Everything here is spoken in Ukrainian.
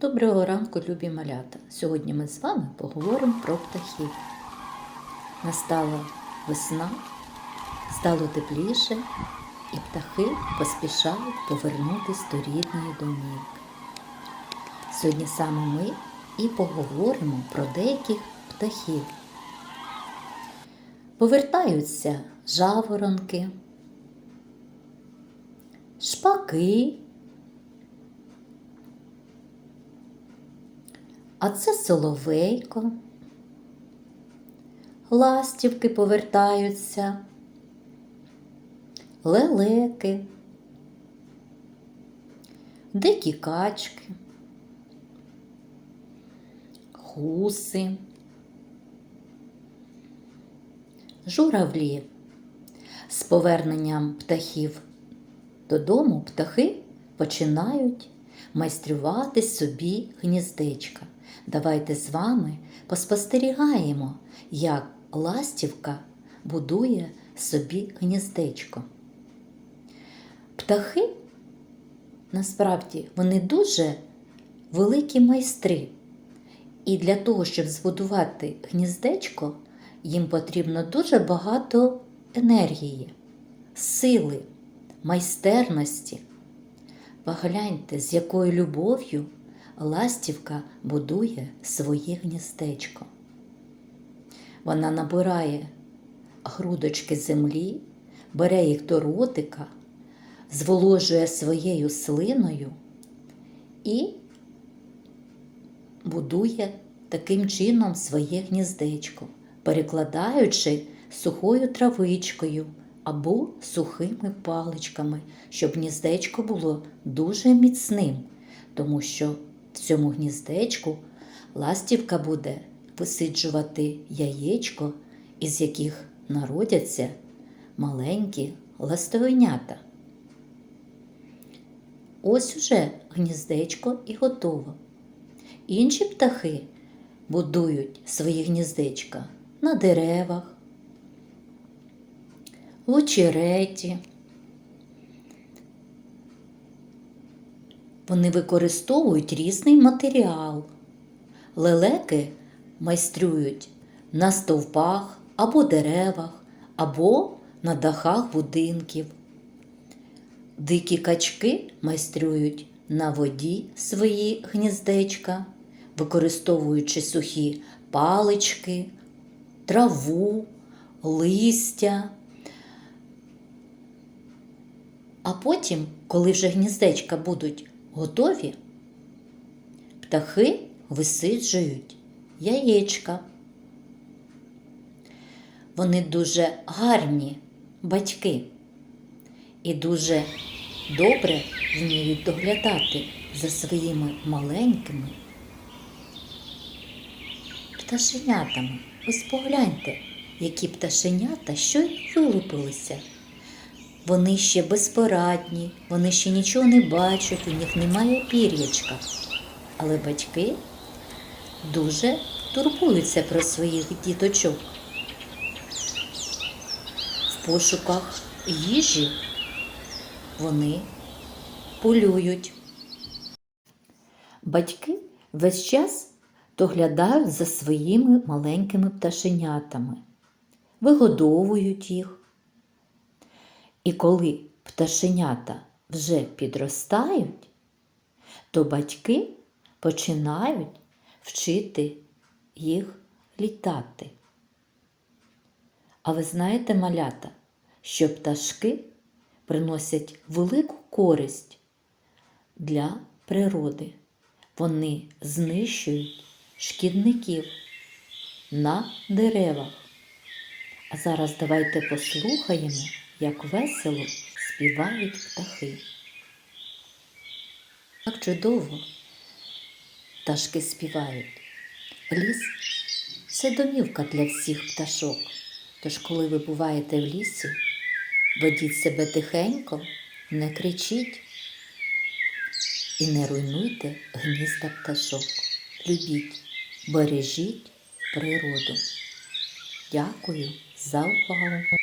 Доброго ранку, любі малята! Сьогодні ми з вами поговоримо про птахів. Настала весна, стало тепліше, і птахи поспішають повернутись до рідної домівки. Сьогодні саме ми і поговоримо про деяких птахів. Повертаються жаворонки, шпаки. А це соловейко. Ластівки повертаються, лелеки, дикі качки, гуси, журавлі. З поверненням птахів додому птахи починають майструвати собі гніздечка. Давайте з вами поспостерігаємо, як ластівка будує собі гніздечко. Птахи, насправді, вони дуже великі майстри. І для того, щоб збудувати гніздечко, їм потрібно дуже багато енергії, сили, майстерності. Погляньте, з якою любов'ю ластівка будує своє гніздечко. Вона набирає грудочки землі, бере їх до ротика, зволожує своєю слиною і будує таким чином своє гніздечко, перекладаючи сухою травичкою або сухими паличками, щоб гніздечко було дуже міцним, тому що в цьому гніздечку ластівка буде висиджувати яєчко, із яких народяться маленькі ластовинята. Ось уже гніздечко і готово. Інші птахи будують свої гніздечка на деревах, очереті. Вони використовують різний матеріал. Лелеки майстрюють на стовпах або деревах, або на дахах будинків. Дикі качки майстрюють на воді свої гніздечка, використовуючи сухі палички, траву, листя. А потім, коли вже гніздечка будуть готові, птахи висиджують яєчка. Вони дуже гарні батьки і дуже добре вміють доглядати за своїми маленькими пташенятами. Ось погляньте, які пташенята що й вилупилися. Вони ще безпорадні, вони ще нічого не бачать, у них немає пір'ячка. Але батьки дуже турбуються про своїх діточок. В пошуках їжі вони полюють. Батьки весь час доглядають за своїми маленькими пташенятами, вигодовують їх. І коли пташенята вже підростають, то батьки починають вчити їх літати. А ви знаєте, малята, що пташки приносять велику користь для природи. Вони знищують шкідників на деревах. А зараз давайте послухаємо як весело співають птахи. Так чудово пташки співають. Ліс це домівка для всіх пташок. Тож, коли ви буваєте в лісі, ведіть себе тихенько, не кричіть і не руйнуйте гнізда пташок. Любіть, бережіть природу. Дякую за увагу!